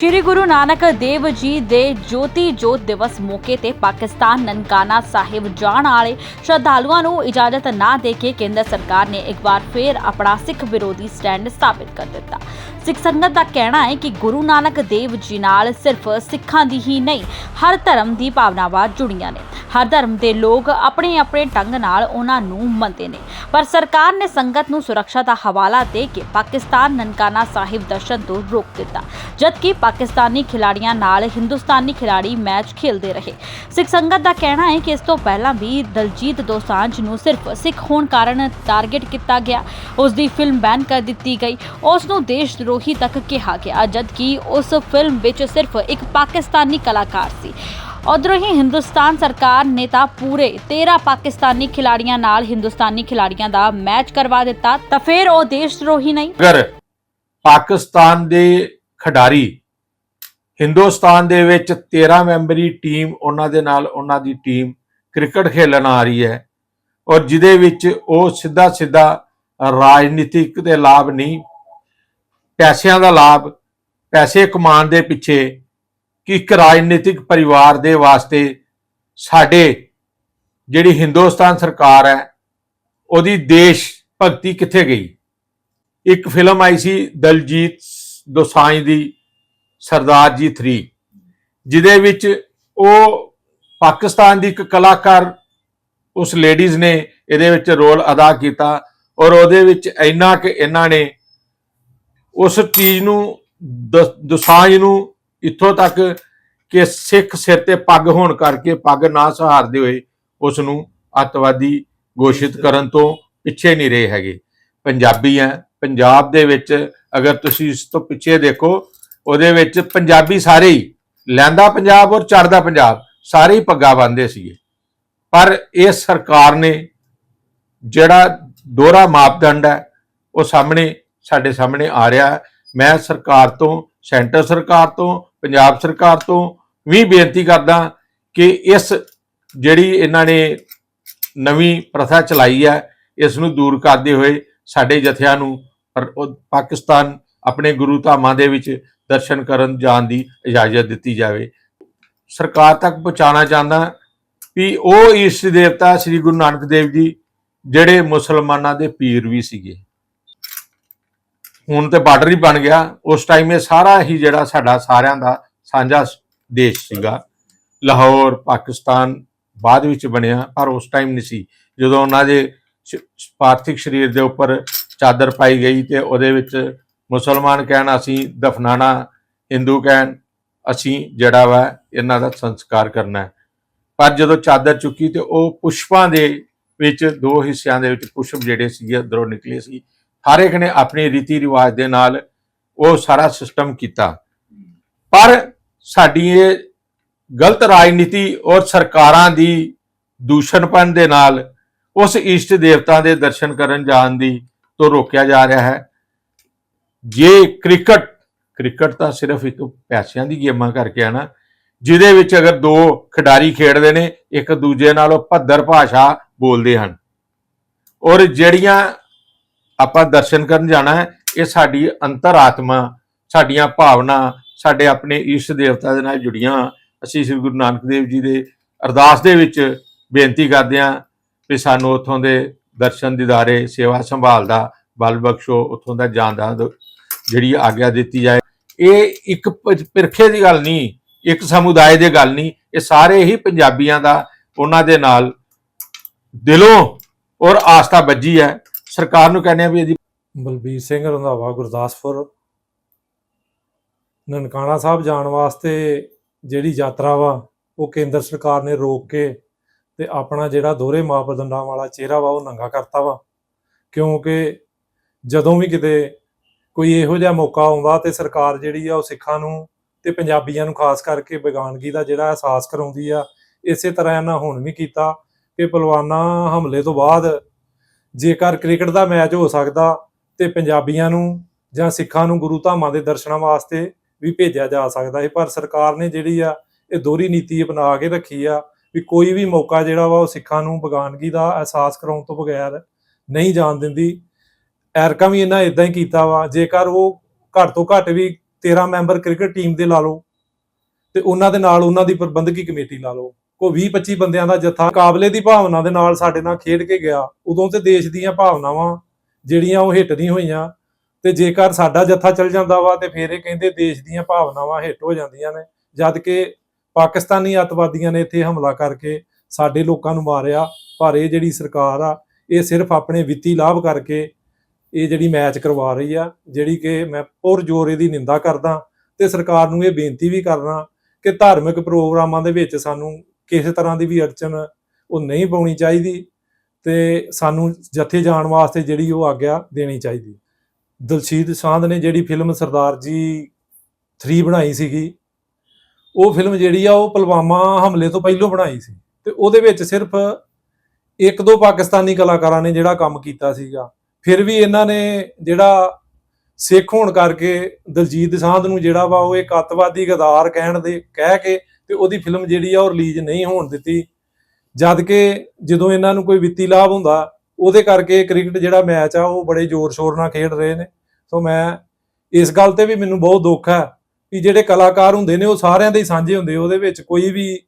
ਸ਼੍ਰੀ ਗੁਰੂ ਨਾਨਕ ਦੇਵ ਜੀ ਦੇ ਜੋਤੀ ਜੋਤ ਦਿਵਸ ਮੌਕੇ ਤੇ ਪਾਕਿਸਤਾਨ ਨਨਕਾਣਾ ਸਾਹਿਬ ਜਾਣ ਵਾਲੇ ਸ਼ਰਧਾਲੂਆਂ ਨੂੰ ਇਜਾਜ਼ਤ ਨਾ ਦੇ ਕੇ ਕੇਂਦਰ ਸਰਕਾਰ ਨੇ ਇੱਕ ਵਾਰ ਫੇਰ ਆਪਣਾ ਸਿੱਖ ਵਿਰੋਧੀ ਸਟੈਂਡ ਸਥਾਪਿਤ ਕਰ ਦਿੱਤਾ। ਸਿੱਖ ਸੰਗਤ ਦਾ ਕਹਿਣਾ ਹੈ ਕਿ ਗੁਰੂ ਨਾਨਕ ਦੇਵ ਜੀ ਨਾਲ ਸਿਰਫ ਸਿੱਖਾਂ ਦੀ ਹੀ ਨਹੀਂ, ਹਰ ਧਰਮ ਦੀ ਭਾਵਨਾਵਾਂ ਜੁੜੀਆਂ ਨੇ। ਹਰ ਧਰਮ ਦੇ ਲੋਕ ਆਪਣੇ ਆਪਣੇ ਢੰਗ ਨਾਲ ਉਹਨਾਂ ਨੂੰ ਮੰਨਦੇ ਨੇ। ਪਰ ਸਰਕਾਰ ਨੇ ਸੰਗਤ ਨੂੰ ਸੁਰੱਖਿਆ ਦਾ ਹਵਾਲਾ ਦੇ ਕੇ ਪਾਕਿਸਤਾਨ ਨਨਕਾਣਾ ਸਾਹਿਬ ਦਰਸ਼ਨ ਤੋਂ ਰੋਕ ਦਿੱਤਾ, ਜਦਕਿ ਪਾਕਿਸਤਾਨੀ ਖਿਡਾਰੀਆਂ ਨਾਲ ਹਿੰਦੁਸਤਾਨੀ ਖਿਡਾਰੀ ਮੈਚ ਖੇਡਦੇ ਰਹੇ। ਸਿੱਖ ਸੰਗਤ ਦਾ ਕਹਿਣਾ ਹੈ ਕਿ ਇਸ ਤੋਂ ਪਹਿਲਾਂ ਵੀ ਦਲਜੀਤ ਦੋਸਾਂਝ ਨੂੰ ਸਿਰਫ ਸਿੱਖ ਹੋਣ ਕਾਰਨ ਟਾਰਗੇਟ ਕੀਤਾ ਗਿਆ। ਉਸ ਦੀ ਫਿਲਮ ਬੈਨ ਕਰ ਦਿੱਤੀ ਗਈ। ਉਸ ਨੂੰ ਦੇਸ਼ ਦਰੋਹੀ ਤੱਕ ਕਿਹਾ ਗਿਆ, ਜਦਕਿ ਉਸ ਫਿਲਮ ਵਿੱਚ ਸਿਰਫ ਇੱਕ ਪਾਕਿਸਤਾਨੀ ਕਲਾਕਾਰ ਸੀ। ਉਧਰੋਂ ਹੀ ਹਿੰਦੁਸਤਾਨ ਸਰਕਾਰ ਨੇ ਤਾਂ ਪੂਰੇ 13 ਪਾਕਿਸਤਾਨੀ ਖਿਡਾਰੀਆਂ ਨਾਲ ਹਿੰਦੁਸਤਾਨੀ ਖਿਡਾਰੀਆਂ ਦਾ ਮੈਚ ਕਰਵਾ ਦਿੱਤਾ, ਤਾਂ ਫਿਰ ਉਹ ਦੇਸ਼ ਦਰੋਹੀ ਨਹੀਂ। ਅਗਰ ਪਾਕਿਸਤਾਨ ਦੇ ਖਿਡਾਰੀ ਹਿੰਦੁਸਤਾਨ ਦੇ ਵਿੱਚ 13 ਮੈਂਬਰੀ ਟੀਮ ਉਹਨਾਂ ਦੇ ਨਾਲ ਉਹਨਾਂ ਦੀ ਟੀਮ ਕ੍ਰਿਕਟ ਖੇਲਣ ਆ ਰਹੀ ਹੈ ਔਰ ਜਿਹਦੇ ਵਿੱਚ ਉਹ ਸਿੱਧਾ ਸਿੱਧਾ ਰਾਜਨੀਤਿਕ ਦੇ ਲਾਭ ਨਹੀਂ, ਪੈਸਿਆਂ ਦਾ ਲਾਭ, ਪੈਸੇ ਕਮਾਉਣ ਦੇ ਪਿੱਛੇ ਕਿ ਇੱਕ ਰਾਜਨੀਤਿਕ ਪਰਿਵਾਰ ਦੇ ਵਾਸਤੇ ਸਾਡੇ ਜਿਹੜੀ ਹਿੰਦੁਸਤਾਨ ਸਰਕਾਰ ਹੈ, ਉਹਦੀ ਦੇਸ਼ ਭਗਤੀ ਕਿੱਥੇ ਗਈ? ਇੱਕ ਫਿਲਮ ਆਈ ਸੀ ਦਲਜੀਤ ਦੋਸਾਂਝ ਦੀ ਸਰਦਾਰ ਜੀ 3 ਜਿਹਦੇ ਵਿੱਚ ਉਹ ਪਾਕਿਸਤਾਨ ਦੀ ਇੱਕ ਕਲਾਕਾਰ ਉਸ ਲੇਡੀਜ਼ ਨੇ ਇਹਦੇ ਵਿੱਚ ਰੋਲ ਅਦਾ ਕੀਤਾ ਔਰ ਉਹਦੇ ਵਿੱਚ ਇੰਨਾ ਕਿ ਇਹਨਾਂ ਨੇ ਉਸ ਚੀਜ਼ ਨੂੰ ਦੁਸਾਂਝ ਨੂੰ ਇੱਥੋਂ ਤੱਕ ਕਿ ਸਿੱਖ ਸਿਰ ਤੇ ਪੱਗ ਹੋਣ ਕਰਕੇ ਪੱਗ ਨਾ ਸਹਾਰਦੇ ਹੋਏ ਉਸ ਨੂੰ ਅੱਤਵਾਦੀ ਘੋਸ਼ਿਤ ਕਰਨ ਤੋਂ ਪਿੱਛੇ ਨਹੀਂ ਰਹੇ ਹੈਗੇ। ਪੰਜਾਬੀ ਆ ਪੰਜਾਬ ਦੇ ਵਿੱਚ ਅਗਰ ਤੁਸੀਂ ਇਸ ਤੋਂ ਪਿੱਛੇ ਦੇਖੋ ਉਹਦੇ ਵਿੱਚ ਪੰਜਾਬੀ ਸਾਰੇ ਹੀ ਲੈਂਦਾ ਪੰਜਾਬ ਔਰ ਚੜਦਾ ਪੰਜਾਬ, ਸਾਰੇ ਹੀ ਪੱਗਾ ਬੰਨ੍ਹਦੇ ਸੀਗੇ। ਪਰ ਇਹ ਸਰਕਾਰ ਨੇ ਜਿਹੜਾ ਦੋਹਰਾ ਮਾਪਦੰਡ ਹੈ, ਉਹ ਸਾਹਮਣੇ, ਸਾਡੇ ਸਾਹਮਣੇ ਆ ਰਿਹਾ ਹੈ। ਮੈਂ ਸਰਕਾਰ ਤੋਂ, ਸੈਂਟਰ ਸਰਕਾਰ ਤੋਂ, ਪੰਜਾਬ ਸਰਕਾਰ ਤੋਂ ਵੀ ਬੇਨਤੀ ਕਰਦਾ ਕਿ ਇਸ ਜਿਹੜੀ ਇਹਨਾਂ ਨੇ ਨਵੀਂ ਪ੍ਰਥਾ ਚਲਾਈ ਹੈ, ਇਸ ਨੂੰ ਦੂਰ ਕਰਦੇ ਹੋਏ ਸਾਡੇ ਜਥਿਆਂ ਨੂੰ ਪਰ- ਪਾਕਿਸਤਾਨ ਆਪਣੇ ਗੁਰੂ ਧਾਮਾਂ ਦੇ ਵਿੱਚ ਦਰਸ਼ਨ ਕਰਨ ਜਾਣ ਦੀ ਇਜਾਜ਼ਤ ਦਿੱਤੀ ਜਾਵੇ। ਸਰਕਾਰ ਤੱਕ ਪਹੁੰਚਾਉਣਾ ਚਾਹੁੰਦਾ ਵੀ ਉਹ ਇਸ਼ਟ ਦੇਵਤਾ ਸ੍ਰੀ ਗੁਰੂ ਨਾਨਕ ਦੇਵ ਜੀ, ਜਿਹੜੇ ਮੁਸਲਮਾਨਾਂ ਦੇ ਪੀਰ ਵੀ ਸੀਗੇ। ਹੁਣ ਤੇ ਬਾਰਡਰ ਹੀ ਬਣ ਗਿਆ। ਉਸ ਟਾਈਮ ਇਹ ਸਾਰਾ ਹੀ ਜਿਹੜਾ ਸਾਡਾ ਸਾਰਿਆਂ ਦਾ ਸਾਂਝਾ ਦੇਸ਼ ਸੀਗਾ। ਲਾਹੌਰ, ਪਾਕਿਸਤਾਨ ਬਾਅਦ ਵਿੱਚ ਬਣਿਆ, ਪਰ ਉਸ ਟਾਈਮ ਨਹੀਂ ਸੀ। ਜਦੋਂ ਉਹਨਾਂ ਦੇ ਪਾਰਥਿਕ ਸਰੀਰ ਦੇ ਉੱਪਰ ਚਾਦਰ ਪਾਈ ਗਈ ਤੇ ਉਹਦੇ ਵਿੱਚ ਮੁਸਲਮਾਨ ਕਹਿਣ, ਅਸੀਂ ਦਫਨਾਣਾ, ਹਿੰਦੂ ਕਹਿਣ, ਅਸੀਂ ਜਿਹੜਾ ਵਾ ਇਹਨਾਂ ਦਾ ਸੰਸਕਾਰ ਕਰਨਾ ਹੈ। ਪਰ ਜਦੋਂ ਚਾਦਰ ਚੁੱਕੀ ਤੇ ਉਹ ਪੁਸ਼ਪਾਂ ਦੇ ਵਿੱਚ, ਦੋ ਹਿੱਸਿਆਂ ਦੇ ਵਿੱਚ ਪੁਸ਼ਪ ਜਿਹੜੇ ਸੀਗੇ, ਅੰਦਰੋਂ ਨਿਕਲੇ ਸੀ, ਹਰ ਇੱਕ ਨੇ ਆਪਣੇ ਰੀਤੀ ਰਿਵਾਜ ਦੇ ਨਾਲ ਉਹ ਸਾਰਾ ਸਿਸਟਮ ਕੀਤਾ। ਪਰ ਸਾਡੀ ਇਹ ਗਲਤ ਰਾਜਨੀਤੀ ਔਰ ਸਰਕਾਰਾਂ ਦੀ ਦੂਸ਼ਣਪਨ ਦੇ ਨਾਲ ਉਸ ਇਸ਼ਟ ਦੇਵਤਾ ਦੇ ਦਰਸ਼ਨ ਕਰਨ ਜਾਣ ਦੀ ਤੋਂ ਰੋਕਿਆ ਜਾ ਰਿਹਾ ਹੈ। ਜੇ ਕ੍ਰਿਕਟ ਕ੍ਰਿਕਟ ਤਾਂ ਸਿਰਫ ਇੱਕ ਪੈਸਿਆਂ ਦੀ ਗੇਮਾਂ ਕਰਕੇ ਆ ਨਾ, ਜਿਹਦੇ ਵਿੱਚ ਅਗਰ ਦੋ ਖਿਡਾਰੀ ਖੇਡਦੇ ਨੇ, ਇੱਕ ਦੂਜੇ ਨਾਲ ਉਹ ਭੱਦਰ ਭਾਸ਼ਾ ਬੋਲਦੇ ਹਨ। ਔਰ ਜਿਹੜੀਆਂ ਆਪਾਂ ਦਰਸ਼ਨ ਕਰਨ ਜਾਣਾ ਹੈ, ਇਹ ਸਾਡੀ ਅੰਤਰਾਤਮਾ, ਸਾਡੀਆਂ ਭਾਵਨਾ, ਸਾਡੇ ਆਪਣੇ ਇਸ਼ਟ ਦੇਵਤਾ ਦੇ ਨਾਲ ਜੁੜੀਆਂ ਅਸੀਂ ਸ੍ਰੀ ਗੁਰੂ ਨਾਨਕ ਦੇਵ ਜੀ ਦੇ ਅਰਦਾਸ ਦੇ ਵਿੱਚ ਬੇਨਤੀ ਕਰਦੇ ਹਾਂ ਵੀ ਸਾਨੂੰ ਉੱਥੋਂ ਦੇ ਦਰਸ਼ਨ ਦਿਦਾਰੇ, ਸੇਵਾ ਸੰਭਾਲ ਦਾ, ਬਲ ਬਖਸ਼ੋ, ਉੱਥੋਂ ਦਾ ਜਾਣ ਦਾ ਜਿਹੜੀ ਆਗਿਆ ਦਿੱਤੀ ਜਾਏ। ਇਹ ਇੱਕ ਪਿਰਖੇ ਦੀ ਗੱਲ ਨਹੀਂ, ਇੱਕ ਸਮੁਦਾਇ ਦੀ ਗੱਲ ਨਹੀਂ, ਇਹ ਸਾਰੇ ਹੀ ਪੰਜਾਬੀਆਂ ਦਾ ਉਹਨਾਂ ਦੇ ਨਾਲ ਦਿਲੋਂ ਔਰ ਆਸਥਾ ਵੱਜੀ ਹੈ। ਸਰਕਾਰ ਨੂੰ ਕਹਿੰਦੇ ਆ ਵੀ ਇਹਦੀ ਬਲਬੀਰ ਸਿੰਘ ਰੰਧਾਵਾ, ਗੁਰਦਾਸਪੁਰ, ਨਨਕਾਣਾ ਸਾਹਿਬ ਜਾਣ ਵਾਸਤੇ ਜਿਹੜੀ ਯਾਤਰਾ ਵਾ, ਉਹ ਕੇਂਦਰ ਸਰਕਾਰ ਨੇ ਰੋਕ ਕੇ ਤੇ ਆਪਣਾ ਜਿਹੜਾ ਦੋਹਰੇ ਮਾਪਦੰਡਾਂ ਵਾਲਾ ਚਿਹਰਾ ਵਾ, ਉਹ ਨੰਗਾ ਕਰਤਾ ਵਾ। ਕਿਉਂਕਿ ਜਦੋਂ ਵੀ ਕਿਤੇ ਕੋਈ ਇਹੋ ਜਿਹਾ ਮੌਕਾ ਆਉਂਦਾ ਤੇ ਸਰਕਾਰ ਜਿਹੜੀ ਆ ਉਹ ਸਿੱਖਾਂ ਨੂੰ ਤੇ ਪੰਜਾਬੀਆਂ ਨੂੰ ਖਾਸ ਕਰਕੇ ਬੇਗਾਨਗੀ ਦਾ ਜਿਹੜਾ ਅਹਿਸਾਸ ਕਰਾਉਂਦੀ ਆ, ਇਸੇ ਤਰ੍ਹਾਂ ਇਹਨਾਂ ਹੁਣ ਵੀ ਕੀਤਾ ਕਿ ਪਹਿਲਵਾਨਾਂ ਹਮਲੇ ਤੋਂ ਬਾਅਦ ਜੇਕਰ ਕ੍ਰਿਕਟ ਦਾ ਮੈਚ ਹੋ ਸਕਦਾ ਤੇ ਪੰਜਾਬੀਆਂ ਨੂੰ ਜਾਂ ਸਿੱਖਾਂ ਨੂੰ ਗੁਰੂ ਧਾਮਾਂ ਦੇ ਦਰਸ਼ਨਾਂ ਵਾਸਤੇ ਵੀ ਭੇਜਿਆ ਜਾ ਸਕਦਾ ਹੈ ਪਰ ਸਰਕਾਰ ਨੇ ਜਿਹੜੀ ਆ ਇਹ ਦੋਹਰੀ ਨੀਤੀ ਅਪਣਾ ਕੇ ਰੱਖੀ ਆ ਵੀ ਕੋਈ ਵੀ ਮੌਕਾ ਜਿਹੜਾ ਵਾ ਉਹ ਸਿੱਖਾਂ ਨੂੰ ਬੇਗਾਨਗੀ ਦਾ ਅਹਿਸਾਸ ਕਰਾਉਣ ਤੋਂ ਬਗੈਰ ਨਹੀਂ ਜਾਣ ਦਿੰਦੀ। ਐਰਕਾ ਵੀ ਇਹਨਾਂ ਇਦਾਂ ਹੀ ਕੀਤਾ ਵਾ, ਜੇਕਰ ਉਹ ਘੱਟ ਤੋਂ ਘੱਟ ਵੀ 13 ਮੈਂਬਰ ਕ੍ਰਿਕਟ ਟੀਮ ਦੇ ਲਾ ਲਓ, ਤੇ ਉਹਨਾਂ ਦੇ ਨਾਲ ਉਹਨਾਂ ਦੀ ਪ੍ਰਬੰਧਕੀ ਕਮੇਟੀ ਲਾ ਲਓ ਕੋ 20 25 ਬੰਦਿਆਂ ਦਾ ਜੱਥਾ ਕਾਬਲੇ ਦੀ ਭਾਵਨਾ ਦੇ ਨਾਲ ਸਾਡੇ ਨਾਲ ਖੇਡ ਕੇ ਗਿਆ, ਉਦੋਂ ਤੇ ਦੇਸ਼ ਦੀਆਂ ਭਾਵਨਾਵਾਂ ਜਿਹੜੀਆਂ ਉਹ ਹਿੱਟ ਨਹੀਂ ਹੋਈਆਂ, ਤੇ ਜੇਕਰ ਸਾਡਾ ਜੱਥਾ ਚੱਲ ਜਾਂਦਾ ਵਾ ਤੇ ਫਿਰ ਇਹ ਕਹਿੰਦੇ ਦੇਸ਼ ਦੀਆਂ ਭਾਵਨਾਵਾਂ ਹਿੱਟ ਹੋ ਜਾਂਦੀਆਂ ਨੇ, ਜਦ ਕਿ ਪਾਕਿਸਤਾਨੀ ਅੱਤਵਾਦੀਆਂ ਨੇ ਇੱਥੇ ਹਮਲਾ ਕਰਕੇ ਸਾਡੇ ਲੋਕਾਂ ਨੂੰ ਮਾਰਿਆ, ਪਰ ਇਹ ਜਿਹੜੀ ਸਰਕਾਰ ਆ, ਇਹ ਸਿਰਫ ਆਪਣੇ ਵਿੱਤੀ ਲਾਭ ਕਰਕੇ ਇਹ ਜਿਹੜੀ ਮੈਚ ਕਰਵਾ ਰਹੀ ਆ, ਜਿਹੜੀ ਕਿ ਮੈਂ ਪੁਰ ਜ਼ੋਰ ਇਹਦੀ ਨਿੰਦਾ ਕਰਦਾ ਤੇ ਸਰਕਾਰ ਨੂੰ ਇਹ ਬੇਨਤੀ ਵੀ ਕਰਨਾ ਕਿ ਧਾਰਮਿਕ ਪ੍ਰੋਗਰਾਮਾਂ ਦੇ ਵਿੱਚ ਸਾਨੂੰ ਕਿਸੇ ਤਰ੍ਹਾਂ ਦੀ ਵੀ ਅੜਚਨ ਉਹ ਨਹੀਂ ਪਾਉਣੀ ਚਾਹੀਦੀ ਤੇ ਸਾਨੂੰ ਜਥੇ ਜਾਣ ਵਾਸਤੇ ਜਿਹੜੀ ਉਹ ਆਗਿਆ ਦੇਣੀ ਚਾਹੀਦੀ। ਦਲਸ਼ੀਦ ਸਾਂਧ ਨੇ ਜਿਹੜੀ ਫਿਲਮ ਸਰਦਾਰ ਜੀ 3 ਬਣਾਈ ਸੀਗੀ, ਉਹ ਫਿਲਮ ਜਿਹੜੀ ਆ ਉਹ ਪੁਲਵਾਮਾ ਹਮਲੇ ਤੋਂ ਪਹਿਲਾਂ ਬਣਾਈ ਸੀ ਤੇ ਉਹਦੇ ਵਿੱਚ ਸਿਰਫ ਇੱਕ ਦੋ ਪਾਕਿਸਤਾਨੀ ਕਲਾਕਾਰਾਂ ਨੇ ਜਿਹੜਾ ਕੰਮ ਕੀਤਾ ਸੀਗਾ। ਫਿਰ ਵੀ ਇਹਨਾਂ ਨੇ ਜਿਹੜਾ ਸਿੱਖ ਹੋਣ ਕਰਕੇ ਦਲਜੀਤ ਦੋਸਾਂਝ ਨੂੰ ਜਿਹੜਾ ਵਾ ਉਹ ਇੱਕ ਅੱਤਵਾਦੀ ਗਦਾਰ ਕਹਿਣ ਦੇ, ਕਹਿ ਕੇ ਤੇ ਉਹਦੀ ਫਿਲਮ ਜਿਹੜੀ ਆ ਉਹ ਰਿਲੀਜ਼ ਨਹੀਂ ਹੋਣ ਦਿੱਤੀ। ਜਦ ਕਿ ਜਦੋਂ ਇਹਨਾਂ ਨੂੰ ਕੋਈ ਵਿੱਤੀ ਲਾਭ ਹੁੰਦਾ, ਉਹਦੇ ਕਰਕੇ ਕ੍ਰਿਕਟ ਜਿਹੜਾ ਮੈਚ ਆ ਉਹ ਬੜੇ ਜ਼ੋਰ ਸ਼ੋਰ ਨਾਲ ਖੇਡ ਰਹੇ ਨੇ। ਸੋ ਮੈਂ ਇਸ ਗੱਲ ਤੇ ਵੀ ਮੈਨੂੰ ਬਹੁਤ ਦੁੱਖ ਹੈ ਕਿ ਜਿਹੜੇ ਕਲਾਕਾਰ ਹੁੰਦੇ ਨੇ, ਉਹ ਸਾਰਿਆਂ ਦੇ ਹੀ ਸਾਂਝੇ ਹੁੰਦੇ ਉਹਦੇ ਵਿੱਚ ਕੋਈ ਵੀ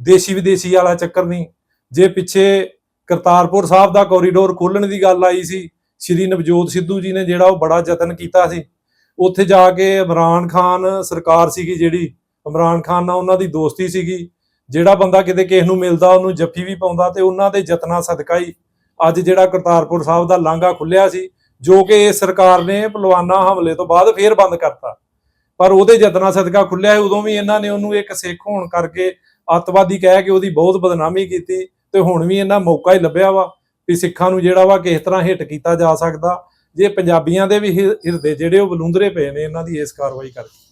ਦੇਸ਼ੀ ਵਿਦੇਸ਼ੀ ਵਾਲਾ ਚੱਕਰ ਨਹੀਂ। ਜੇ ਪਿੱਛੇ ਕਰਤਾਰਪੁਰ ਸਾਹਿਬ ਦਾ ਕੋਰੀਡੋਰ ਖੋਲਣ ਦੀ ਗੱਲ ਆਈ ਸੀ ਸ਼੍ਰੀ ਨਵਜੋਤ ਸਿੱਧੂ ਜੀ ਨੇ ਜਿਹੜਾ ਉਹ ਬੜਾ ਯਤਨ ਕੀਤਾ ਸੀ। ਉੱਥੇ ਜਾ ਕੇ ਇਮਰਾਨ ਖਾਨ ਸਰਕਾਰ ਸੀਗੀ ਜਿਹੜੀ, ਇਮਰਾਨ ਖਾਨ ਨਾਲ ਉਹਨਾਂ ਦੀ ਦੋਸਤੀ ਸੀਗੀ। ਜਿਹੜਾ ਬੰਦਾ ਕਿਤੇ ਕਿਸੇ ਨੂੰ ਮਿਲਦਾ, ਉਹਨੂੰ ਜੱਫੀ ਵੀ ਪਾਉਂਦਾ ਤੇ ਉਹਨਾਂ ਦੇ ਯਤਨਾਂ ਸਦਕਾ ਹੀ ਅੱਜ ਜਿਹੜਾ ਕਰਤਾਰਪੁਰ ਸਾਹਿਬ ਦਾ ਲਾਂਘਾ ਖੁੱਲਿਆ ਸੀ, ਜੋ ਕਿ ਇਸ ਸਰਕਾਰ ਨੇ ਪਲਵਾਨਾ ਹਮਲੇ ਤੋਂ ਬਾਅਦ ਫੇਰ ਬੰਦ ਕਰਤਾ। ਪਰ ਉਹਦੇ ਯਤਨਾਂ ਸਦਕਾ ਖੁੱਲਿਆ ਉਦੋਂ ਵੀ ਇਹਨਾਂ ਨੇ ਉਹਨੂੰ ਇੱਕ ਸਿੱਖ ਹੋਣ ਕਰਕੇ ਅੱਤਵਾਦੀ ਕਹਿ ਕੇ ਉਹਦੀ ਬਹੁਤ ਬਦਨਾਮੀ ਕੀਤੀ ਤੇ ਹੁਣ ਵੀ ਇਹਨਾਂ ਮੌਕਾ ਹੀ ਲੱਭਿਆ ਵਾ। ਵੀ ਸਿੱਖਾਂ ਨੂੰ ਜਿਹੜਾ ਵਾ ਕਿਸ ਤਰ੍ਹਾਂ ਹਿੱਟ ਕੀਤਾ ਜਾ ਸਕਦਾ, ਜੇ ਪੰਜਾਬੀਆਂ ਦੇ ਵੀ ਹਿ- ਹਿਰਦੇ ਜਿਹੜੇ ਉਹ ਬਲੂੰਦਰੇ ਪਏ ਨੇ, ਇਹਨਾਂ ਦੀ ਇਸ ਕਾਰਵਾਈ ਕਰਕੇ।